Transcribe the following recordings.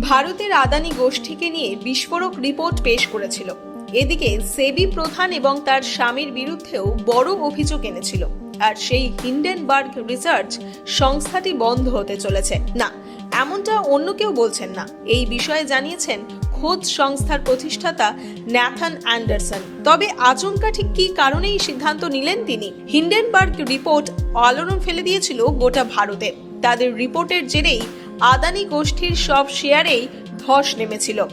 ভারতের আদানি গোষ্ঠীকে নিয়ে বিস্ফোরক রিপোর্ট পেশ করেছিল। এদিকে সেবি প্রধান এবং তার স্বামীর বিরুদ্ধেও বড় অভিযোগ এনেছিল। আর সেই হিন্ডেনবার্গ রিসার্চ সংস্থাটি বন্ধ হতে চলেছে। না, এমনটা অন্য কেউ বলছেন না। এই বিষয়ে জানিয়েছেন খোঁজ সংস্থার প্রতিষ্ঠাতা ন্যাথান অ্যান্ডারসন। তবে আচমকা ঠিক কী কারণে এই সিদ্ধান্ত নিলেন তিনি? হিন্ডেনবার্গ রিপোর্ট আলোড়ন ফেলে দিয়েছিল গোটা ভারতে। তাদের রিপোর্টের জেরেই আদানি গোষ্ঠীর সব শেয়ারেই ধস নেমেছিল।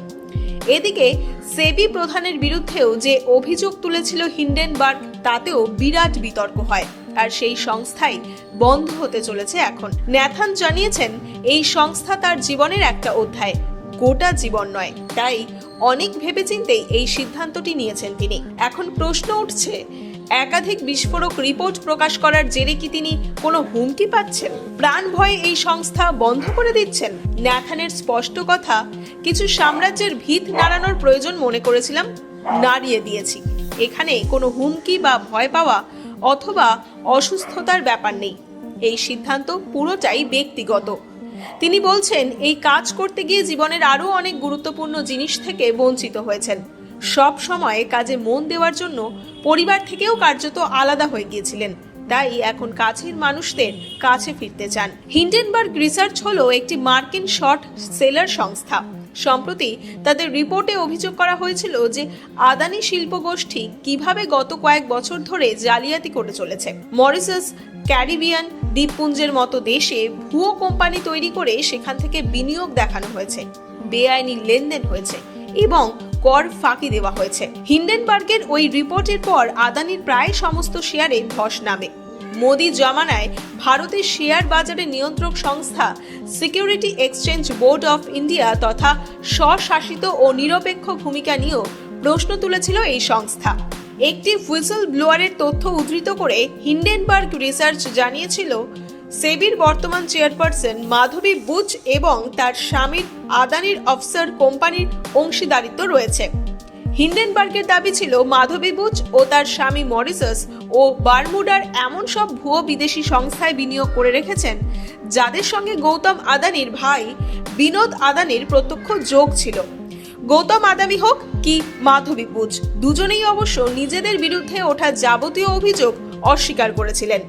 এদিকে সেবি প্রধানের বিরুদ্ধেও যে অভিযোগ তুলেছিল হিন্ডেনবার্গ, তাতেও বিরাট বিতর্ক হয়, আর সেই সংস্থাই বন্ধ হতে চলেছে এখন। ন্যাথান জানিয়েছেন, এই সংস্থা তার জীবনের একটা অধ্যায়, গোটা জীবন নয়। তাই অনেক ভেবেচিন্তেই এই সিদ্ধান্তটি নিয়েছেন তিনি। এখন প্রশ্ন উঠছে একাধিক বিস্ফোরক রিপোর্ট প্রকাশ করার জেরে কি তিনি কোনো হুমকি পাচ্ছেন? প্রাণ ভয়ে এই সংস্থা বন্ধ করে দিচ্ছেন? ন্যাথানের স্পষ্ট কথা, কিছু সাম্রাজ্যের ভিত নাড়ানোর প্রয়োজন মনে করেছিলাম, নাড়িয়ে দিয়েছি। এখানে কোনো হুমকি বা ভয় পাওয়া অথবা অসুস্থতার ব্যাপার নেই। এই সিদ্ধান্ত পুরোটাই ব্যক্তিগত। তিনি বলছেন, এই কাজ করতে গিয়ে জীবনের আরও অনেক গুরুত্বপূর্ণ জিনিস থেকে বঞ্চিত হয়েছেন। সব সময় কাজে মন দেওয়ার জন্য পরিবার থেকেও কার্যত আলাদা হয়ে গিয়েছিলেন। তাই এখন কাছের মানুষদের কাছে ফিরতে চান। হিন্ডেনবার্গ রিসার্চ হলো একটি মার্কিন শর্ট সেলার সংস্থা। সম্প্রতি তাদের রিপোর্টে অভিযোগ করা হয়েছিল যে আদানি শিল্প গোষ্ঠী কীভাবে গত কয়েক বছর ধরে জালিয়াতি করে চলেছে। মরিসাস ক্যারিবিয়ান দ্বীপপুঞ্জের মতো দেশে ভুয়ো কোম্পানি তৈরি করে সেখান থেকে বিনিয়োগ দেখানো হয়েছে। বেআইনি লেনদেন হয়েছে। এবং কর ফাঁকি দেওয়া হয়েছে। হিন্ডেনবার্গের ওই রিপোর্টের পর আদানির প্রায় সমস্ত শেয়ারে ধস নামে। মোদি জমানায় ভারতের শেয়ার বাজারে নিয়ন্ত্রক সংস্থা security exchange board of India তথা স্বশাসিত ও নিরপেক্ষ ভূমিকা নিয়েও প্রশ্ন তুলেছিল এই সংস্থা। একটি হুইসল ব্লোয়ারের তথ্য উদ্ধৃত করে হিন্ডেনবার্গ রিসার্চ জানিয়েছিল সেবির বর্তমান চেয়ারপারসন মাধবী বুচ এবং তার স্বামীর আদানির অফসার কোম্পানির অংশীদারিত্ব রয়েছে। হিন্ডেনবার্গের দাবি ছিল মাধবী বুচ ও তার স্বামী মরিসাস ও বারমুডার এমন সব ভুয়ো বিদেশি সংস্থায় বিনিয়োগ করে রেখেছেন, যাদের সঙ্গে গৌতম আদানির ভাই বিনোদ আদানির প্রত্যক্ষ যোগ ছিল। গৌতম আদানি হোক কি মাধবী বুচ দুজনেই অবশ্য নিজেদের বিরুদ্ধে ওঠা যাবতীয় অভিযোগ অস্বীকার করেছিলেন।